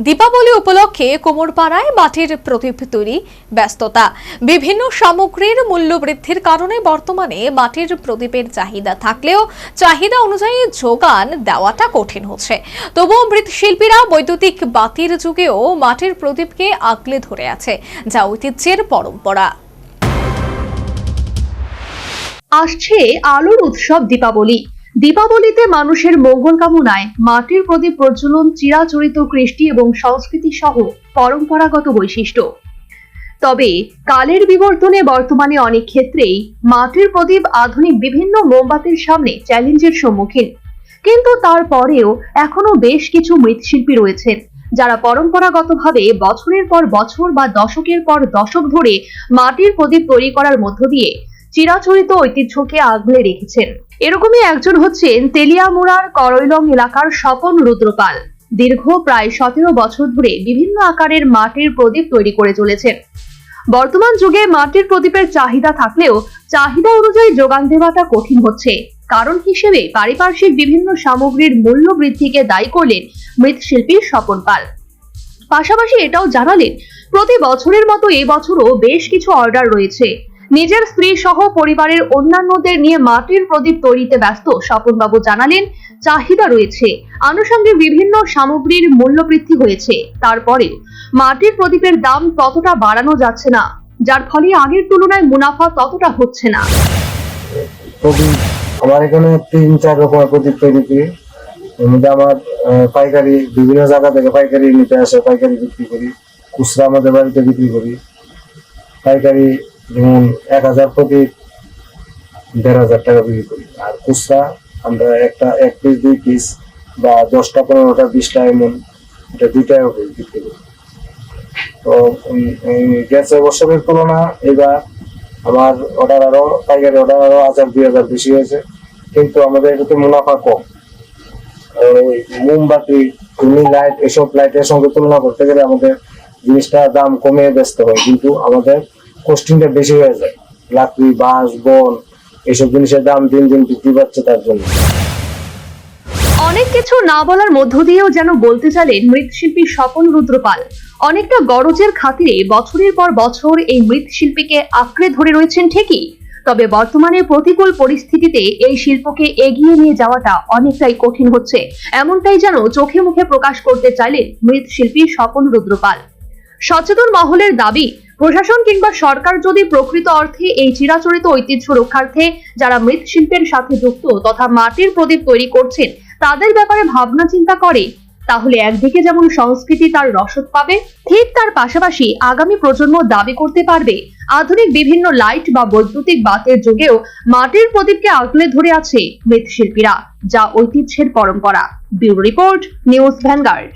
দীপাবলি উপলক্ষে কোমরপাড়ায় মাটির প্রদীপ তৈরি ব্যস্ততা। বিভিন্ন সামগ্রীর মূল্য বৃদ্ধির কারণে বর্তমানে মাটির প্রদীপের চাহিদা থাকলেও চাহিদা অনুযায়ী যোগান দেওয়াটা কঠিন হচ্ছে। তবুও মৃৎশিল্পীরা বৈদ্যুতিক বাতির যুগেও মাটির প্রদীপকে আগলে ধরে আছে, যা ঐতিহ্যের পরম্পরা। আসছে আলোর উৎসব দীপাবলি। দীপাবলিতে মানুষের মঙ্গল কামনায় মাটির প্রদীপ প্রজ্বলন চিরাচরিত কৃষ্টি এবং সংস্কৃতি সহ পরম্পরাগত বৈশিষ্ট্য। তবে কালের বিবর্তনে বর্তমানে অনেক ক্ষেত্রেই মাটির প্রদীপ আধুনিক বিভিন্ন মোমবাতির সামনে চ্যালেঞ্জের সম্মুখীন। কিন্তু তারপরেও এখনও বেশ কিছু মৃৎশিল্পী রয়েছেন, যারা পরম্পরাগতভাবে বছরের পর বছর বা দশকের পর দশক ধরে মাটির প্রদীপ তৈরি করার মধ্য দিয়ে চিরাচরিত ঐতিহ্যকে আগলে রেখেছেন। এরকমই একজন হচ্ছেন তেলিয়ামুড়ার করৈলং এলাকার স্বপন রুদ্রপাল। দীর্ঘ প্রায় সতেরো বছর ধরে বিভিন্ন আকারের মাটির প্রদীপ তৈরি করে চলেছেন। বর্তমান যুগে মাটির প্রদীপের চাহিদা থাকলেও চাহিদা অনুযায়ী যোগান দেওয়াটা কঠিন হচ্ছে। কারণ হিসেবে পারিপার্শ্বিক বিভিন্ন সামগ্রীর মূল্য বৃদ্ধিকে দায়ী করলেন মৃৎশিল্পী স্বপন পাল। পাশাপাশি এটাও জানালেন, প্রতি বছরের মতো এবছরও বেশ কিছু অর্ডার রয়েছে। নিজের স্ত্রী সহ পরিবারের অন্যান্যদের নিয়ে মাটির প্রদীপ তৈরিতে ব্যস্ত। স্বপনবাবু জানালেন, চাহিদা রয়েছে। আনুষঙ্গিক বিভিন্ন সামগ্রীর মূল্য বৃদ্ধি হয়েছে। তারপরে, মাটির প্রদীপের দাম ততটা বাড়ানো যাচ্ছে না, যার ফলে আগের তুলনায় মুনাফা ততটা হচ্ছে না। আমার এখানে তিন, চার রকমের প্রদীপ তৈরি করি। এর আমার পাইকারি, বিভিন্ন জায়গা থেকে পাইকারি নিতে আসে, পাইকারি বিক্রি করি। খুচরা আমাদের বাড়িতে বিক্রি করি। পাইকারি যেমন এক হাজার প্রদীপ দেড় হাজার টাকা বিক্রি করি। আর খুচরা, আমরা একটা এক পিস দুই পিস বা দশটা, পনেরোটা, বিশটা এমন, এটা দুই টাকা করে। বিক্রি করি তো গেছে বছরের তুলনা, এবার আমার অর্ডার আরও, পাইকারি অর্ডার আরও হাজার, দুই হাজার বেশি হয়েছে। কিন্তু আমাদের এটাতে মুনাফা কম। ওই মোমবাতি টুনি লাইট, এসব লাইটের সঙ্গে তুলনা করতে গেলে আমাদের জিনিসটার দাম কমে বেচতে হয়। কিন্তু আমাদের কস্টিংটা বেশি হয়ে যায়। লাকড়ি, বাঁশ বন এইসব জিনিসের দাম দিন দিন বৃদ্ধি পাচ্ছে তার জন্য। অনেক কিছু না বলার মধ্য দিয়েও যেন বলতে চাইলেন মৃৎশিল্পী স্বপন রুদ্রপাল। অনেকটা গরজের খাতিরে বছরের পর বছর এই মৃৎশিল্পীকে আঁকড়ে ধরে রয়েছেন ঠিকই, তবে বর্তমানে প্রতিকূল পরিস্থিতিতে এই শিল্পকে এগিয়ে নিয়ে যাওয়াটা অনেকটাই কঠিন হচ্ছে। এমনটাই যেন চোখে মুখে প্রকাশ করতে চাইলেন মৃৎশিল্পী স্বপন রুদ্রপাল। সচেতন মহলের দাবি প্রশাসন কিংবা সরকার যদি প্রকৃত অর্থে এই চিরাচরিত ঐতিহ্য রক্ষার্থে যারা মৃৎশিল্পের সাথে যুক্ত তথা মাটির প্রদীপ তৈরি করছেন, তাদের ব্যাপারে ভাবনা চিন্তা করে। তাহলে একদিকে যেমন সংস্কৃতি তার রসদ পাবে, ঠিক তার পাশাপাশি আগামী প্রজন্ম দাবি করতে পারবে। আধুনিক বিভিন্ন লাইট বা বৈদ্যুতিক বাতের যুগেও মাটির প্রদীপকে আগলে ধরে আছে মৃৎশিল্পীরা, যা ঐতিহ্যের পরম্পরা। Bureau report, News Vanguard.